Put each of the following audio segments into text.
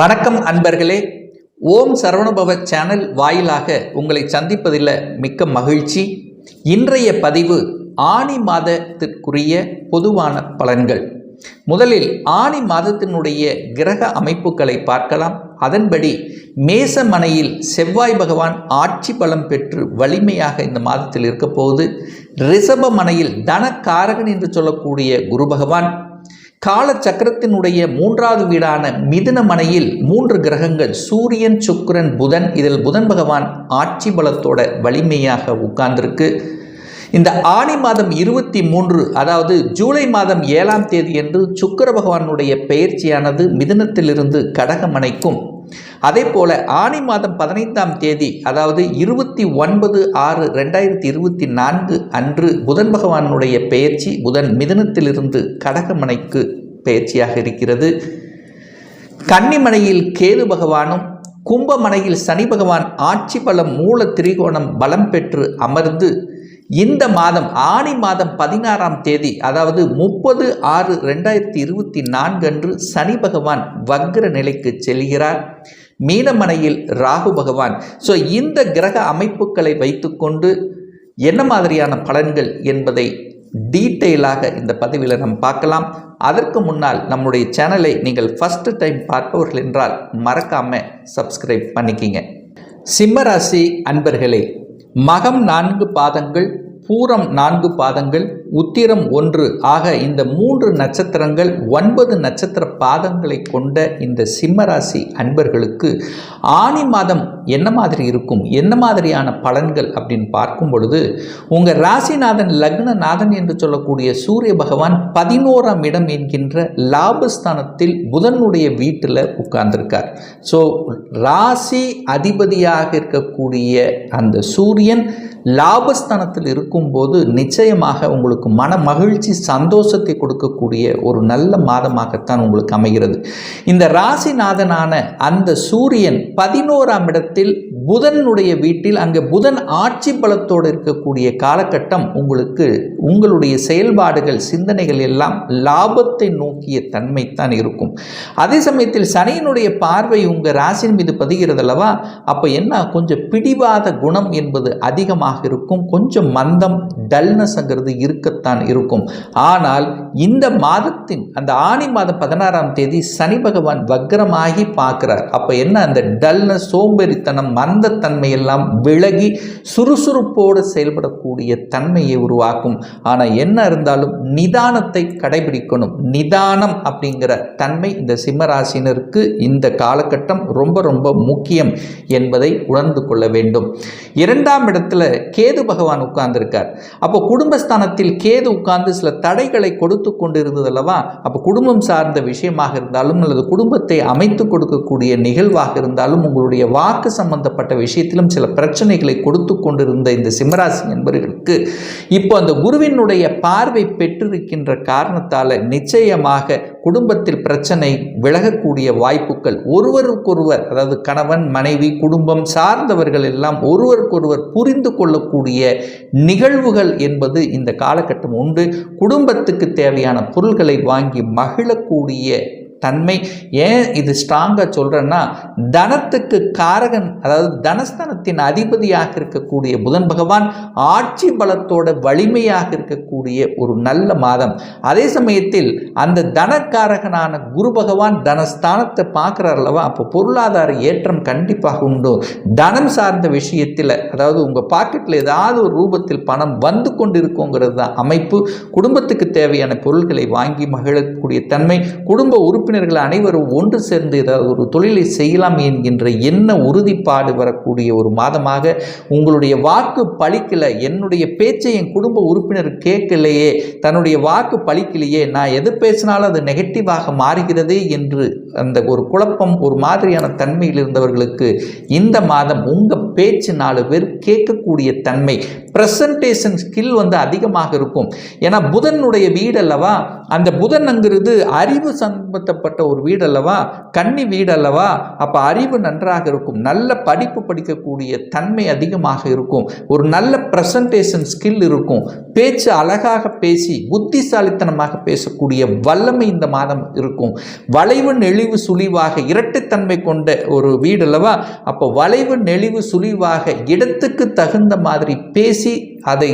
வணக்கம் அன்பர்களே. ஓம் சரவணபவ சேனல் வாயிலாக உங்களை சந்திப்பதில் மிக்க மகிழ்ச்சி. இன்றைய பதிவு ஆனி மாதத்திற்குரிய பொதுவான பலன்கள். முதலில் ஆனி மாதத்தினுடைய கிரக அமைப்புகளை பார்க்கலாம். அதன்படி மேசமனையில் செவ்வாய் பகவான் ஆட்சி பலம் பெற்று வலிமையாக இந்த மாதத்தில் இருக்க போகுது. ரிஷப மனையில் தனக்காரகன் என்று சொல்லக்கூடிய குரு பகவான் கால சக்கரத்தினுடைய மூன்றாவது வீடான மிதுன மனையில் மூன்று கிரகங்கள் சூரியன் சுக்கிரன் புதன் இதில் புதன் பகவான் ஆட்சி பலத்தோட வலிமையாக உட்கார்ந்திருக்கு. இந்த ஆணி மாதம் இருபத்தி மூன்று அதாவது ஜூலை மாதம் ஏழாம் தேதி என்று சுக்கிர பகவானுடைய பெயர்ச்சியானது மிதுனத்திலிருந்து கடகமனைக்கும். அதே போல ஆணி மாதம் பதினைந்தாம் தேதி அதாவது இருபத்தி ஒன்பது ஆறு ரெண்டாயிரத்தி இருபத்தி நான்கு அன்று புதன் பகவானுடைய பெயர்ச்சி புதன் மிதனத்திலிருந்து கடகமனைக்கு பெயர்ச்சியாக இருக்கிறது. கன்னிமனையில் கேது பகவானும் கும்பமனையில் சனி பகவான் ஆட்சி பலம் மூல திரிகோணம் பலம் பெற்று அமர்ந்து இந்த மாதம் ஆணி மாதம் பதினாறாம் தேதி அதாவது முப்பது ஆறு ரெண்டாயிரத்தி இருபத்தி நான்கு அன்று சனி பகவான் வக்ர நிலைக்கு செல்கிறார். மீனமனையில் ராகு பகவான். ஸோ இந்த கிரக அமைப்புகளை வைத்துக்கொண்டு என்ன மாதிரியான பலன்கள் என்பதை டீட்டெயிலாக இந்த பதிவில் நாம் பார்க்கலாம். அதற்கு முன்னால் நம்முடைய சேனலை நீங்கள் ஃபஸ்ட்டு டைம் பார்ப்பவர்கள் என்றால் மறக்காமல் சப்ஸ்கிரைப் பண்ணிக்கிங்க. சிம்மராசி அன்பர்களே மகம் நான்கு பாதங்கள் பூரம் நான்கு பாதங்கள் உத்திரம் ஒன்று. ஆக இந்த மூன்று நட்சத்திரங்கள் ஒன்பது நட்சத்திர பாதங்களை கொண்ட இந்த சிம்மராசி அன்பர்களுக்கு ஆணி மாதம் என்ன மாதிரி இருக்கும்? என்ன மாதிரியான பலன்கள் அப்படின்னு பார்க்கும் பொழுது உங்கள் ராசிநாதன் லக்னநாதன் என்று சொல்லக்கூடிய சூரிய பகவான் பதினோராம் இடம் என்கின்ற லாபஸ்தானத்தில் புதனுடைய வீட்டில் உட்கார்ந்திருக்கார். ஸோ ராசி அதிபதியாக இருக்கக்கூடிய அந்த சூரியன் லாபஸ்தானத்தில் இருக்கும்போது நிச்சயமாக உங்களுக்கு மன மகிழ்ச்சி சந்தோஷத்தை கொடுக்கக்கூடிய ஒரு நல்ல மாதமாகத்தான் உங்களுக்கு அமைகிறது. இந்த ராசிநாதனான அந்த சூரியன் பதினோராம் இடத்தில் புதனுடைய வீட்டில் அங்கே புதன் ஆட்சி பலத்தோடு இருக்கக்கூடிய காலகட்டம் உங்களுக்கு உங்களுடைய செயல்பாடுகள் சிந்தனைகள் எல்லாம் லாபத்தை நோக்கிய தன்மை தான் இருக்கும். அதே சமயத்தில் சனியினுடைய பார்வை உங்கள் ராசியின் மீது பதிகிறது அல்லவா? அப்போ என்ன? கொஞ்சம் பிடிவாத குணம் என்பது அதிகமாக இருக்கும். கொஞ்சம் மந்தம் டல்னஸ்ங்கிறது இருக்கத்தான் இருக்கும். ஆனால் இந்த மாதத்தின் அந்த ஆணி மாதம் பதினாறாம் தேதி சனி பகவான் வக்ரமாகி பார்க்குறார். அப்போ என்ன? அந்த டல்னஸ் சோம்பேறித்தனம் மந்தத்தன்மை எல்லாம் விலகி சுறுசுறுப்போடு செயல்படக்கூடிய தன்மையை உருவாக்கும். ஆனால் என்ன இருந்தாலும் நிதானத்தை கடைபிடிக்கணும். நிதானம் அப்படிங்கிற தன்மை இந்த சிம்மராசினருக்கு இந்த காலகட்டம் ரொம்ப ரொம்ப முக்கியம் என்பதை உணர்ந்து கொள்ள வேண்டும். இரண்டாம் இடத்துல கேது பகவான் உட்கார்ந்திருக்கார். அப்போ குடும்பஸ்தானத்தில் கேது உட்கார்ந்து சில தடைகளை கொடுத்து கொண்டு இருந்தது அல்லவா? அப்போ குடும்பம் சார்ந்த விஷயமாக இருந்தாலும் அல்லது குடும்பத்தை அமைத்து கொடுக்கக்கூடிய நிகழ்வாக இருந்தாலும் உங்களுடைய வாக்கு சம்பந்தப்பட்ட விஷயத்திலும் சில பிரச்சனைகளை கொடுத்து கொண்டிருந்த இந்த சிம்மராசி என்பவர்களுக்கு இப்போ அந்த குருவினுடைய பார்வை பெற்றிருக்கின்ற காரணத்தால் நிச்சயமாக குடும்பத்தில் பிரச்சனை விலகக்கூடிய வாய்ப்புகள் ஒருவருக்கொருவர் அதாவது கணவன் மனைவி குடும்பம் சார்ந்தவர்கள் எல்லாம் ஒருவருக்கொருவர் புரிந்து கொள்ளக்கூடிய நிகழ்வுகள் என்பது இந்த காலகட்டம் உண்டு. குடும்பத்துக்கு தேவையான பொருள்களை வாங்கி மகிழக்கூடிய தன்மை. ஏன் இது ஸ்ட்ராங்காக சொல்கிறேன்னா தனத்துக்கு காரகன் அதாவது தனஸ்தானத்தின் அதிபதியாக இருக்கக்கூடிய புதன் பகவான் ஆட்சி பலத்தோட வலிமையாக இருக்கக்கூடிய ஒரு நல்ல மாதம். அதே சமயத்தில் அந்த தனக்காரகனான குரு பகவான் தனஸ்தானத்தை பார்க்குறார் அல்லவா? அப்போ பொருளாதார ஏற்றம் கண்டிப்பாக உண்டு. தனம் சார்ந்த விஷயத்தில் அதாவது உங்கள் பாக்கெட்டில் ஏதாவது ஒரு ரூபத்தில் பணம் வந்து கொண்டிருக்குங்கிறது தான் அமைப்பு. குடும்பத்துக்கு தேவையான பொருட்களை வாங்கி மகிழக்கூடிய தன்மை. குடும்ப உறுப்பினர் உறுப்பினர்கள் அனைவரும் ஒன்று சேர்ந்து ஏதாவது ஒரு தொழிலை செய்யலாம் என்கின்ற என்ன உறுதிப்பாடு வரக்கூடிய ஒரு மாதமாக உங்களுடைய வாக்கு பழிக்கல என்னுடைய பேச்சை என் குடும்ப உறுப்பினர் கேட்கலையே தன்னுடைய வாக்கு பழிக்கலையே நான் எது பேசினாலும் அது நெகட்டிவாக மாறுகிறது என்று அந்த ஒரு குழப்பம் ஒரு மாதிரியான தன்மையில் இருந்தவர்களுக்கு இந்த மாதம் உங்கள் பேச்சு நாலு பேர் கேட்கக்கூடிய தன்மை ப்ரெசன்டேஷன் ஸ்கில் வந்து அதிகமாக இருக்கும். ஏன்னா புதனுடைய வீடு அல்லவா அந்த புதன்ங்கிறது அறிவு சம்பந்தப்பட்ட ஒரு வீடு அல்லவா? கன்னி வீடு அல்லவா? அப்போ அறிவு நன்றாக இருக்கும். நல்ல படிப்பு படிக்கக்கூடிய தன்மை அதிகமாக இருக்கும். ஒரு நல்ல ப்ரெசன்டேஷன் ஸ்கில் இருக்கும். பேச்சு அழகாக பேசி புத்திசாலித்தனமாக பேசக்கூடிய வல்லமை இந்த மாதம் இருக்கும். வளைவு நெளிவு சுழிவாக இரட்டைத்தன்மை கொண்ட ஒரு வீடு அல்லவா? அப்போ வளைவு நெளிவு சுழிவாக இடத்துக்கு தகுந்த மாதிரி பேசி அதை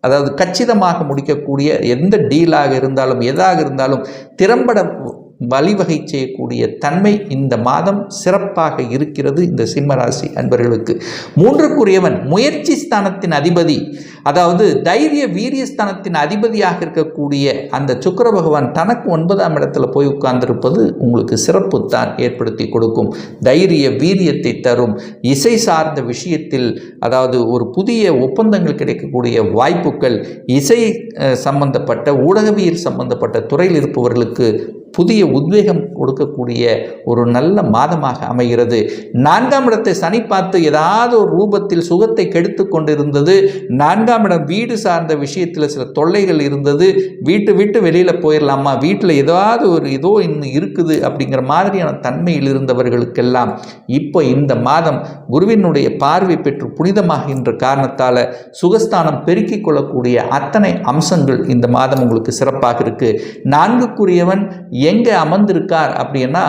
அதாவது கச்சிதமாக முடிக்கக்கூடிய எந்த டீலாக இருந்தாலும் எதாக இருந்தாலும் திறம்பட வழிவகை செய்யக்கூடிய தன்மை இந்த மாதம் சிறப்பாக இருக்கிறது இந்த சிம்மராசி அன்பர்களுக்கு. மூன்றுக்குரியவன் முயற்சி ஸ்தானத்தின் அதிபதி அதாவது தைரிய வீரியஸ்தானத்தின் அதிபதியாக இருக்கக்கூடிய அந்த சுக்கர பகவான் தனக்கு ஒன்பதாம் இடத்துல போய் உட்கார்ந்திருப்பது உங்களுக்கு சிறப்பு தான் ஏற்படுத்தி கொடுக்கும். தைரிய வீரியத்தை தரும். இசை சார்ந்த விஷயத்தில் அதாவது ஒரு புதிய ஒப்பந்தங்கள் கிடைக்கக்கூடிய வாய்ப்புகள் இசை சம்பந்தப்பட்ட ஊடகவியல் சம்பந்தப்பட்ட துறையில் இருப்பவர்களுக்கு புதிய உத்வேகம் கொடுக்கக்கூடிய ஒரு நல்ல மாதமாக அமைகிறது. நான்காம் இடத்தை சனி பார்த்து ஏதாவது ஒரு ரூபத்தில் சுகத்தை கெடுத்து கொண்டிருந்தது. நான்காம் இடம் வீடு சார்ந்த விஷயத்தில் சில தொல்லைகள் இருந்தது. வீட்டு விட்டு வெளியில் போயிடலாமா வீட்டில் ஏதாவது ஒரு ஏதோ இன்னும் இருக்குது அப்படிங்கிற மாதிரியான தன்மையில் இருந்தவர்களுக்கெல்லாம் இப்போ இந்த மாதம் குருவினுடைய பார்வை பெற்று புனிதமாகின்ற காரணத்தால் சுகஸ்தானம் பெருக்கிக் கொள்ளக்கூடிய அத்தனை அம்சங்கள் இந்த மாதம் உங்களுக்கு சிறப்பாக இருக்குது நான்குக்குரியவன் எங்கே அமர்ந்திருக்கார் அப்படின்னா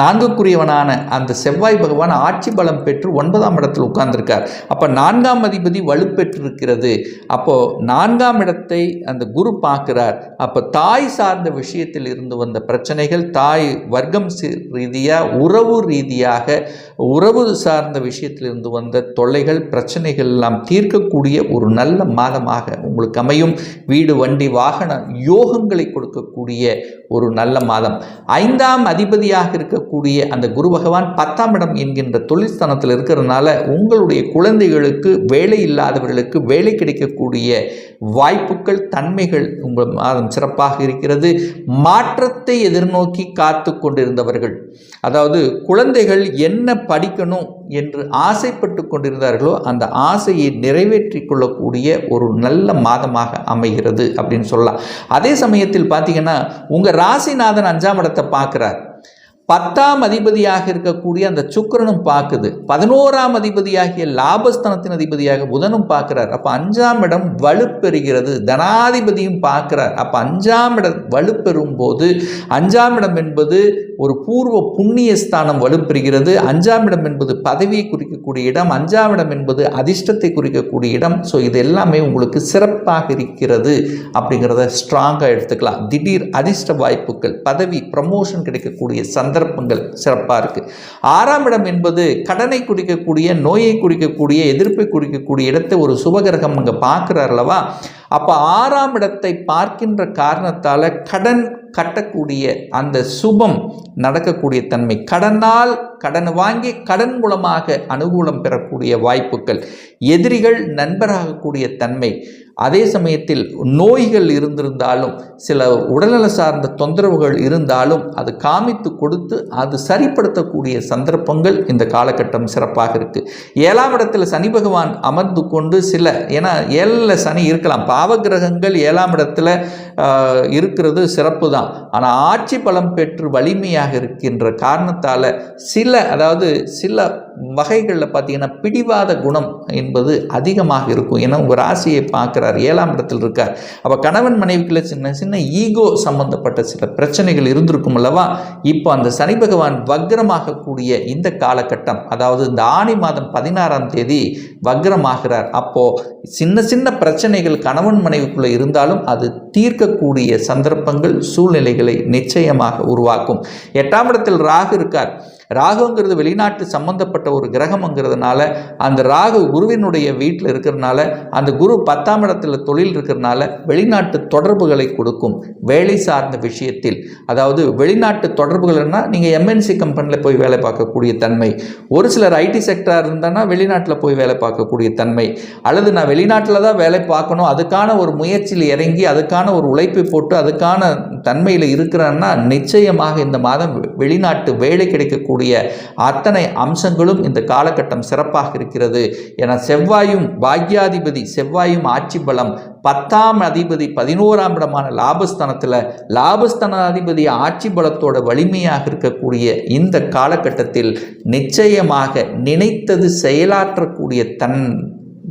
நான்குக்குரியவனான அந்த செவ்வாய் பகவான் ஆட்சி பலம் பெற்று ஒன்பதாம் இடத்தில் உட்கார்ந்திருக்கார். அப்போ நான்காம் அதிபதி வலுப்பெற்றிருக்கிறது. அப்போ நான்காம் இடத்தை அந்த குரு பார்க்கிறார். அப்போ தாய் சார்ந்த விஷயத்தில் இருந்து வந்த பிரச்சனைகள் தாய் வர்க்கம் ரீதியாக உறவு ரீதியாக உறவு சார்ந்த விஷயத்தில் இருந்து வந்த தொல்லைகள் பிரச்சனைகள் எல்லாம் தீர்க்கக்கூடிய ஒரு நல்ல மாதமாக உங்களுக்கு அமையும். வீடு வண்டி வாகன யோகங்களை கொடுக்கக்கூடிய ஒரு நல்ல மாதம். ஐந்தாம் அதிபதியாக இருக்கக்கூடிய அந்த குரு பகவான் பத்தாம் இடம் என்கின்ற தொழிற்ஸ்தானத்தில் இருக்கிறதுனால உங்களுடைய குழந்தைகளுக்கு வேலை இல்லாதவர்களுக்கு வேலை கிடைக்கக்கூடிய வாய்ப்புகள் தன்மைகள் உங்கள் மாதம் சிறப்பாக இருக்கிறது. மாற்றத்தை எதிர்நோக்கி காத்து கொண்டிருந்தவர்கள் அதாவது குழந்தைகள் என்ன படிக்கணும் என்று ஆசைப்பட்டு கொண்டிருந்தார்களோ அந்த ஆசையை நிறைவேற்றி கொள்ளக்கூடிய ஒரு நல்ல மாதமாக அமைகிறது அப்படின்னு சொல்லலாம். அதே சமயத்தில் பார்த்தீங்கன்னா உங்கள் ராசிநாதன் அஞ்சாம் இடத்தை பார்க்குறார். பத்தாம் அதிபதியாக இருக்கக்கூடிய அந்த சுக்கரனும் பார்க்குது. பதினோராம் அதிபதியாகிய லாபஸ்தனத்தின் அதிபதியாக புதனும் பார்க்கிறார். அப்போ அஞ்சாம் இடம் வலுப்பெறுகிறது. தனாதிபதியும் பார்க்கிறார். அப்போ அஞ்சாம் இடம் வலுப்பெறும் போது அஞ்சாம் இடம் என்பது ஒரு பூர்வ புண்ணிய ஸ்தானம் வலுப்பெறுகிறது. அஞ்சாம் இடம் என்பது பதவியை குறிக்கக்கூடிய இடம். அஞ்சாம் இடம் என்பது அதிர்ஷ்டத்தை குறிக்கக்கூடிய இடம். ஸோ இது எல்லாமே உங்களுக்கு சிறப்பாக இருக்கிறது அப்படிங்கிறத ஸ்ட்ராங்காக எடுத்துக்கலாம். திடீர் அதிர்ஷ்ட வாய்ப்புகள் பதவி ப்ரமோஷன் கிடைக்கக்கூடிய சந்தர்ப்பங்கள் சிறப்பாக இருக்குது ஆறாம் இடம் என்பது கடனை குறிக்கக்கூடிய நோயை குறிக்கக்கூடிய எதிர்ப்பை குறிக்கக்கூடிய இடத்தை ஒரு சுபகிரகம் அங்கே பார்க்குறார் அல்லவா? அப்போ ஆறாம் இடத்தை பார்க்கின்ற காரணத்தால் கடன் கட்டக்கூடிய அந்த சுபம் நடக்கக்கூடிய தன்மை. கடனால் கடன் வாங்கி கடன் மூலமாக அனுகூலம் பெறக்கூடிய வாய்ப்புகள். எதிரிகள் நண்பராகக்கூடிய தன்மை. அதே சமயத்தில் நோய்கள் இருந்திருந்தாலும் சில உடல்நல சார்ந்த தொந்தரவுகள் இருந்தாலும் அது காமித்து கொடுத்து அது சரிப்படுத்தக்கூடிய சந்தர்ப்பங்கள் இந்த காலகட்டம் சிறப்பாக இருக்குது ஏழாம் இடத்துல சனி பகவான் அமர்ந்து கொண்டு சில ஏன்னா ஏழில் சனி இருக்கலாம். பாவகிரகங்கள் ஏழாம் இடத்துல இருக்கிறது சிறப்பு தான் ஆனால் ஆட்சி பலம் பெற்று வலிமையாக இருக்கின்ற காரணத்தால் சில அதாவது சில வகைகளில் பார்த்தீங்கன்னா பிடிவாத குணம் என்பது அதிகமாக இருக்கும். ஏன்னா உங்கள் ராசியை பார்க்குறார் ஏழாம் இடத்தில் இருக்கார். அப்போ கணவன் மனைவிக்குள்ள சின்ன சின்ன ஈகோ சம்பந்தப்பட்ட சில பிரச்சனைகள் இருந்திருக்கும் அல்லவா? இப்போ அந்த சனி பகவான் வக்ரமாகக்கூடிய இந்த காலகட்டம் அதாவது இந்த ஆணி மாதம் பதினாறாம் தேதி வக்ரமாகிறார். அப்போது சின்ன சின்ன பிரச்சனைகள் கணவன் மனைவிக்குள்ளே இருந்தாலும் அது தீர்க்கக்கூடிய சந்தர்ப்பங்கள் சூழ்நிலைகளை நிச்சயமாக உருவாக்கும். எட்டாம் இடத்தில் ராகு இருக்கார். ராகுங்கிறது வெளிநாட்டு சம்பந்தப்பட்ட ஒரு கிரகம்ங்கிறதுனால அந்த ராகு குருவினுடைய வீட்டில் இருக்கிறதுனால அந்த குரு பத்தாம் இடத்துல தொழில் இருக்கிறதுனால வெளிநாட்டு தொடர்புகளை கொடுக்கும் வேலை சார்ந்த விஷயத்தில். அதாவது வெளிநாட்டு தொடர்புகள்னா நீங்கள் எம்என்சி கம்பெனியில் போய் வேலை பார்க்கக்கூடிய தன்மை. ஒரு சிலர் ஐடி செக்டராக இருந்தானா வெளிநாட்டில் போய் வேலை பார்க்கக்கூடிய தன்மை. அல்லது நான் வெளிநாட்டில் தான் வேலை பார்க்கணும் அதுக்கான ஒரு முயற்சியில் இறங்கி அதுக்கான ஒரு உழைப்பை போட்டு அதுக்கான தன்மையில் இருக்கிறேன்னா நிச்சயமாக இந்த மாதம் வெளிநாட்டு வேலை கிடைக்கக்கூடிய அத்தனை அம்சங்களும் இந்த காலகட்டம் சிறப்பாக இருக்கிறது. என செவ்வாயும் பாக்யாதிபதி செவ்வாயும் ஆட்சி பலம் பத்தாம் அதிபதி பதினோராம் இடமான லாபஸ்தானத்தில் லாபஸ்தானாதிபதி ஆட்சி பலத்தோட வலிமையாக இருக்கக்கூடிய இந்த காலகட்டத்தில் நிச்சயமாக நினைத்தது செயலாற்றக்கூடிய தன்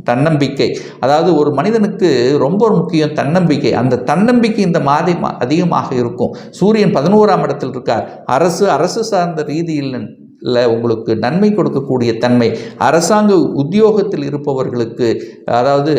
தன்னம்பிக்கை. அதாவது ஒரு மனிதனுக்கு ரொம்ப முக்கியம் தன்னம்பிக்கை. அந்த தன்னம்பிக்கை இந்த மாதம் அதிகமாக இருக்கும். சூரியன் பதினோராம் இடத்தில் இருக்கார். அரசு அரசு சார்ந்த ரீதியில் உங்களுக்கு நன்மை கொடுக்கக்கூடிய தன்மை. அரசாங்க உத்தியோகத்தில் இருப்பவர்களுக்கு அதாவது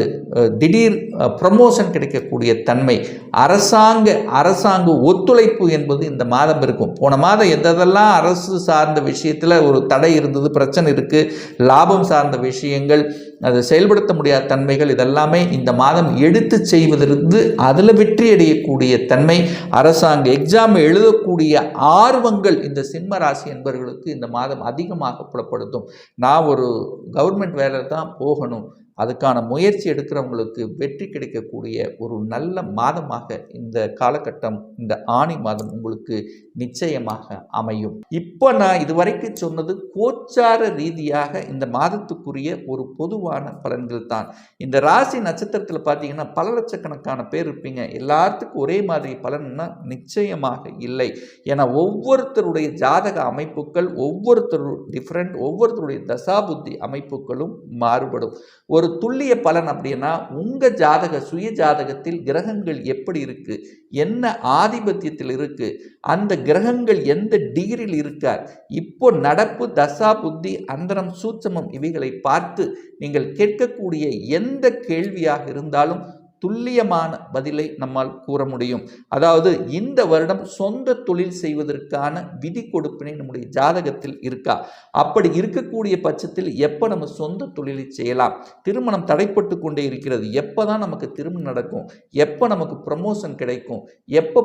திடீர் ப்ரமோஷன் கிடைக்கக்கூடிய தன்மை. அரசாங்க அரசாங்க ஒத்துழைப்பு என்பது இந்த மாதம் இருக்கும். போன மாதம் எதெல்லாம் அரசு சார்ந்த விஷயத்தில் ஒரு தடை இருந்தது பிரச்சனை இருக்குது லாபம் சார்ந்த விஷயங்கள் அதை செயல்படுத்த முடியாத தன்மைகள் இதெல்லாமே இந்த மாதம் எடுத்து செய்வதிலிருந்து அதில் வெற்றி அடையக்கூடிய தன்மை. அரசாங்க எக்ஸாம் எழுதக்கூடிய ஆர்வங்கள் இந்த சிம்ம ராசி என்பவர்களுக்கு இந்த மாதம் அதிகமாக புலப்படுத்தும். நான் ஒரு கவர்மெண்ட் வேலை தான் போகணும். அதுக்கான முயற்சி எடுக்கிறவங்களுக்கு வெற்றி கிடைக்கக்கூடிய ஒரு நல்ல மாதமாக இந்த காலகட்டம் இந்த ஆணி மாதம் உங்களுக்கு நிச்சயமாக அமையும். இப்போ நான் இதுவரைக்கும் சொன்னது கோச்சார ரீதியாக இந்த மாதத்துக்குரிய ஒரு பொதுவான பலன்கள் தான் இந்த ராசி நட்சத்திரத்தில் பார்த்தீங்கன்னா பல லட்சக்கணக்கான பேர் இருப்பீங்க. எல்லாத்துக்கும் ஒரே மாதிரி பலன்னா நிச்சயமாக இல்லை. ஏன்னா ஒவ்வொருத்தருடைய ஜாதக அமைப்புகள் ஒவ்வொருத்தரும் டிஃப்ரெண்ட் ஒவ்வொருத்தருடைய தசாபுத்தி அமைப்புகளும் மாறுபடும். ஒரு துல்லிய பலன் அப்படின்னா உங்கள் ஜாதக சுய ஜாதகத்தில் கிரகங்கள் எப்படி இருக்குது என்ன ஆதிபத்தியத்தில் இருக்குது அந்த கிரகங்கள் எந்த டிகிரியில் இருக்கார்? இப்போ நடப்பு தசா புத்தி அந்தரம் சூட்சமம் இவைகளை பார்த்து நீங்கள் கேட்கக்கூடிய எந்த கேள்வியாக இருந்தாலும் துல்லியமான பதிலை நம்மால் கூற முடியும். அதாவது இந்த வருடம் சொந்த தொழில் செய்வதற்கான விதி கொடுப்பினை நம்முடைய ஜாதகத்தில் இருக்கா? அப்படி இருக்கக்கூடிய பட்சத்தில் எப்போ நம்ம சொந்த தொழிலை செய்யலாம்? திருமணம் தடைப்பட்டு கொண்டே இருக்கிறது. எப்போ தான் நமக்கு திருமணம் நடக்கும்? எப்போ நமக்கு ப்ரமோஷன் கிடைக்கும்? எப்போ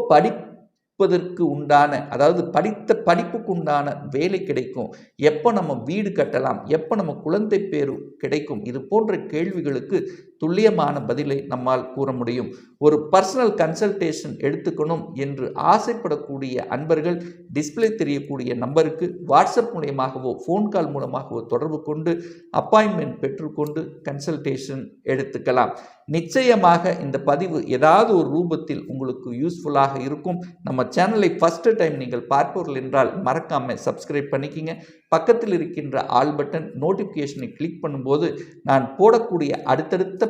படிப்பதற்கு உண்டான அதாவது படித்த படிப்புக்கு உண்டான வேலை கிடைக்கும். எப்போ நம்ம வீடு கட்டலாம் எப்போ நம்ம குழந்தை பேரு கிடைக்கும் இது போன்ற கேள்விகளுக்கு துல்லியமான பதிலை நம்மால் கூற முடியும். ஒரு பர்சனல் கன்சல்டேஷன் எடுத்துக்கணும் என்று ஆசைப்படக்கூடிய அன்பர்கள் டிஸ்ப்ளே தெரியக்கூடிய நம்பருக்கு வாட்ஸ்அப் மூலியமாகவோ ஃபோன் கால் மூலமாகவோ தொடர்பு கொண்டு அப்பாயின்மெண்ட் பெற்றுக்கொண்டு கன்சல்டேஷன் எடுத்துக்கலாம். நிச்சயமாக இந்த பதிவு ஏதாவது ஒரு ரூபத்தில் உங்களுக்கு யூஸ்ஃபுல்லாக இருக்கும். நம்ம சேனலை ஃபஸ்ட்டு டைம் நீங்கள் பார்ப்பவர்கள் என்றால் மறக்காமல் சப்ஸ்கிரைப் பண்ணிக்கிங்க. பக்கத்தில் இருக்கின்ற ஆல் பட்டன் நோட்டிஃபிகேஷனை கிளிக் பண்ணும்போது நான் போடக்கூடிய அடுத்தடுத்த